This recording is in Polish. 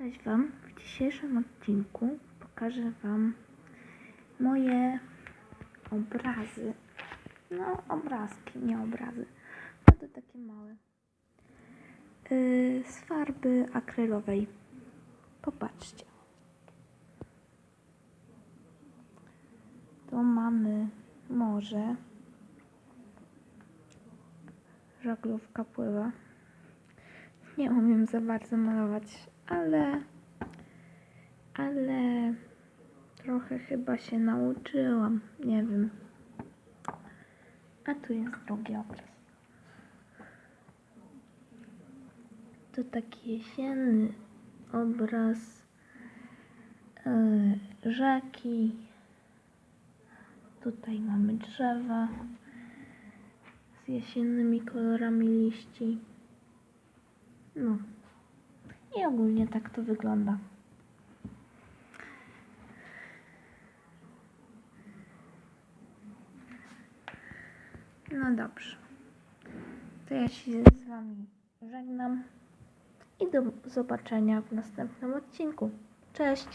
Cześć Wam. W dzisiejszym odcinku pokażę Wam moje obrazy. No, obrazki, nie obrazy. No to takie małe. Yy, z farby akrylowej. Popatrzcie. Tu mamy morze. Żaglówka pływa. Nie umiem za bardzo malować, ale ale trochę chyba się nauczyłam. Nie wiem. A tu jest drugi obraz. To taki jesienny obraz yy, rzeki. Tutaj mamy drzewa z jesiennymi kolorami liści. No. I ogólnie tak to wygląda. No dobrze. To ja się z Wami żegnam i do zobaczenia w następnym odcinku. Cześć!